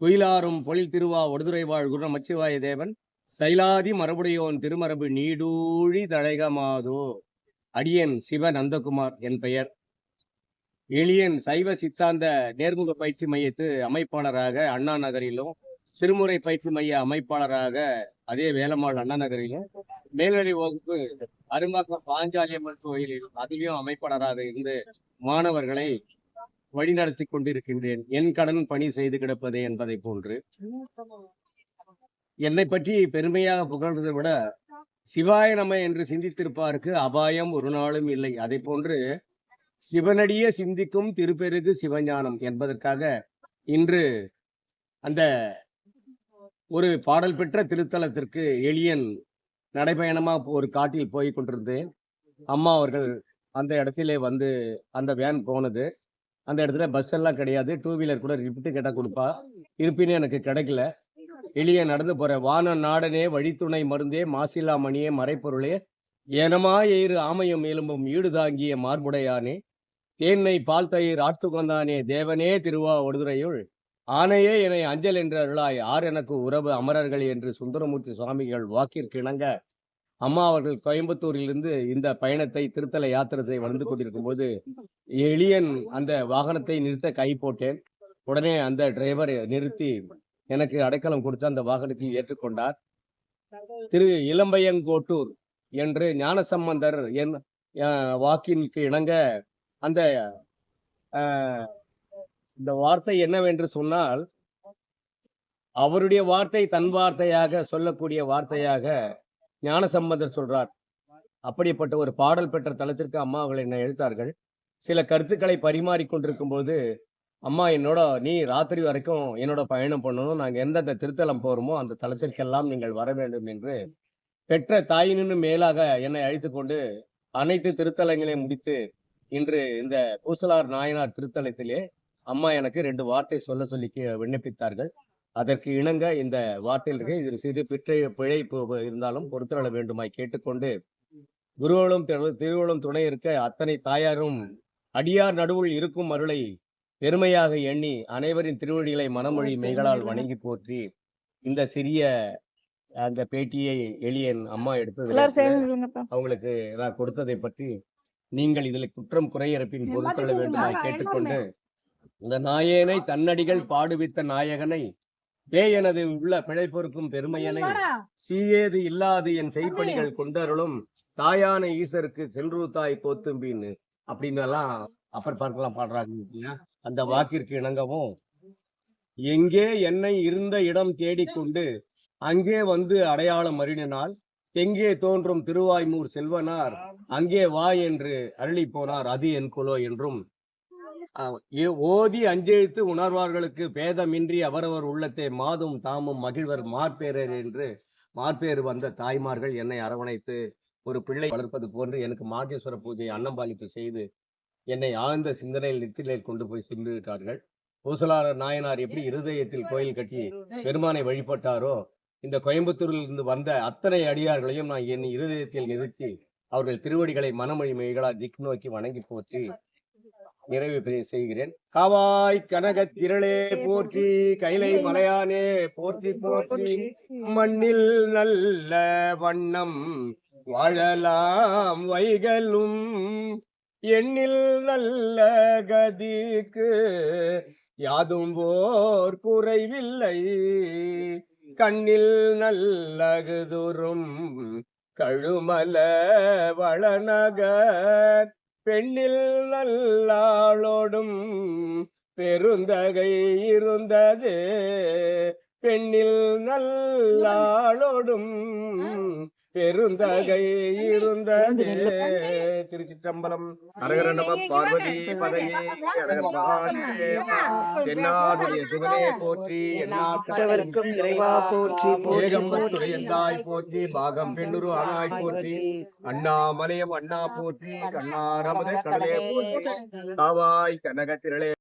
குயிலாரும் பொழில் திருவா ஒடுதுரை வாழ் குரு நமச்சிவாய தேவன் சைலாதி மரபுடையோன் திருமரபு நீடூழி தழைகமாதோ. அடியன் சிவ நந்தகுமார் என் பெயர். எளியன் சைவ சித்தாந்த நேர்முக பயிற்சி மையத்து அமைப்பாளராக அண்ணா நகரிலும் திருமுறை பயிற்சி மைய அமைப்பாளராக அதே வேலம்மாள் அண்ணா நகரிலும் மேல்நிலை வகுப்பு அரும்பாக்கம் பாஞ்சாலியம்மன் கோயிலில் அதிலும் அமைப்பாளராக இருந்து மாணவர்களை வழிநடத்தி கொண்டிருக்கின்றேன். என் கடன் பணி செய்து கிடப்பதே என்பதை போன்று. என்னை பற்றி பெருமையாக புகழ்வதை விட சிவாய நம என்று சிந்தித்திருப்பாருக்கு அபாயம் ஒரு நாளும் இல்லை. அதை போன்று சிவனடிய சிந்திக்கும் திருப்பெருகு சிவஞானம் என்பதற்காக இன்று அந்த ஒரு பாடல் பெற்ற திருத்தலத்திற்கு எளியன் நடைபயணமா ஒரு காட்டில் போய் கொண்டிருந்தேன். அம்மா அவர்கள் அந்த இடத்திலே வந்து அந்த வேன் போனது. அந்த இடத்துல பஸ் எல்லாம் கிடையாது. டூ வீலர் கூட ரிப்பிட்டு கேட்டால் கொடுப்பா. இருப்பினும் எனக்கு கிடைக்கல. எளிய நடந்து போற வான நாடனே வழித்துணை மருந்தே மாசில்லா மணியே மறைப்பொருளே ஏனமா ஏறு ஆமையும் எலும்பும் ஈடு தாங்கிய மார்புடையானே தேன்னை பால் தயிர் ஆட்டுக்கொண்டானே தேவனே திருவா ஒடுதுரையுள் ஆனையே என்னை அஞ்சல் என்று அருளாய் ஆர் எனக்கு உறவு அமரர்கள் என்று சுந்தரமூர்த்தி சுவாமிகள் வாக்கிற்கு இணங்க அம்மா அவர்கள் கோயம்புத்தூரிலிருந்து இந்த பயணத்தை திருத்தல யாத்திரத்தை வந்து கொண்டிருக்கும் போது எளியன் அந்த வாகனத்தை நிறுத்த கை போட்டேன். உடனே அந்த டிரைவர் நிறுத்தி எனக்கு அடைக்கலம் கொடுத்து அந்த வாகனத்தில் ஏற்றுக்கொண்டார். திரு இளம்பையங்கோட்டூர் என்று ஞானசம்பந்தர் என் அஹ், இணங்க அந்த இந்த வார்த்தை என்னவென்று சொன்னால் அவருடைய வார்த்தை தன் வார்த்தையாக சொல்லக்கூடிய வார்த்தையாக ஞானசம்பந்தர் சொல்றார். அப்படிப்பட்ட ஒரு பாடல் பெற்ற தளத்திற்கு அம்மா அவர்கள் என்னை எழுத்தார்கள் சில கருத்துக்களை பரிமாறிக்கொண்டிருக்கும் போது அம்மா என்னோட நீ ராத்திரி வரைக்கும் என்னோட பயணம் பண்ணணும். நாங்கள் எந்தெந்த திருத்தலம் போகிறோமோ அந்த தளத்திற்கெல்லாம் நீங்கள் வர வேண்டும் என்று பெற்ற தாயினும் மேலாக என்னை அழைத்து கொண்டு அனைத்து திருத்தலங்களையும் முடித்து இன்று இந்த பூசலார் நாயனார் திருத்தலத்திலே அம்மா எனக்கு ரெண்டு வார்த்தை சொல்ல சொல்லி விண்ணப்பித்தார்கள். அதற்கு இணங்க இந்த வார்த்தையில் இருக்க. இதில் சிறு பிற்றை பிழை இருந்தாலும் பொறுத்தரள வேண்டுமாய் கேட்டுக்கொண்டு குருவளும் திரு- திருவளும் துணை இருக்க அத்தனை தாயாரும் அடியார் நடுவுள் இருக்கும் அருளை பெருமையாக எண்ணி அனைவரின் திருவடிகளை மனமொழி மெய்களால் வணங்கி போற்றி இந்த சிறிய அந்த பேட்டியை எளியன் அம்மா எடுத்தது அவங்களுக்கு நான் கொடுத்ததை பற்றி நீங்கள் இதில் குற்றம் குறையறப்பின் பொறுத்தள்ள வேண்டுமாய் கேட்டுக்கொண்டு இந்த நாயேனை தன்னடிகள் பாடுவித்த நாயகனை பேயனது உள்ள பிழை பொறுக்கும் பெருமையனை சீயேது இல்லாது என் செய்பணிகள் கொண்டருளும் தாயான ஈசருக்கு சென்று தாய் போத்தும்பின்னு. அப்படின்னு எல்லாம் அப்பர் பார்க்கலாம் பாடுறாங்க? அந்த வாக்கிற்கு இணங்கவும் எங்கே என்னை இருந்த இடம் தேடிக்கொண்டு அங்கே வந்து அடையாளம் அருளினால் எங்கே தோன்றும் திருவாய்மூர் செல்வனார். அங்கே வா என்று அருளி போனார் அது என் குலோ என்றும் ஏ- ஓதி அஞ்செழுத்து உணர்வார்களுக்கு பேதமின்றி அவரவர் உள்ளத்தை மாதும் தாமும் மகிழ்வர் மார்பேரர் என்று மார்பேறு வந்த தாய்மார்கள் என்னை அரவணைத்து ஒரு பிள்ளை வளர்ப்பது போன்று எனக்கு மாதேஸ்வர பூஜை அன்னம்பாலிப்பு செய்து என்னை ஆழ்ந்த சிந்தனையில் நித்திலே கொண்டு போய் சென்று விட்டார்கள் பூசலாளர் நாயனார் எப்படி இருதயத்தில் கோயில் கட்டி பெருமானை வழிபட்டாரோ இந்த கோயம்புத்தூரில் இருந்து வந்த அத்தனை அடியார்களையும் நான் என் இருதயத்தில் நிறுத்தி அவர்கள் திருவடிகளை மனமொழி மெய்களால் திக் நோக்கி வணங்கி போற்றி நிறைவு செய்கிறேன். காவாய் கனக திரளே போற்றி கைலை மலையானே போற்றி போற்றி மண்ணில் நல்ல வண்ணம் வாழலாம் வைகளும். எண்ணில் நல்ல கதிக்கு யாதும் போர் குறைவில்லை. கண்ணில் நல்லகுதுரும் கழுமல வளநகர் பெண்ணில் நல்லாளோடும் பெருந்தகை இருந்தது. பெண்ணில் நல்லாளோடும் பெருந்தகை இருந்தது திருச்சிற்றம்பலம் அரகர நம பார்வதி பதையே தென்னாடுடைய சிவனே போற்றி மற்றவர்க்கும் இறைவா போற்றி எந்தாய் போற்றி பாகம் பெண்ணுரு ஆனாய் போற்றி அண்ணாமலையம் அண்ணா போற்றி கண்ணாரமத கடலே போற்றி காவாய் கனகத்திரளே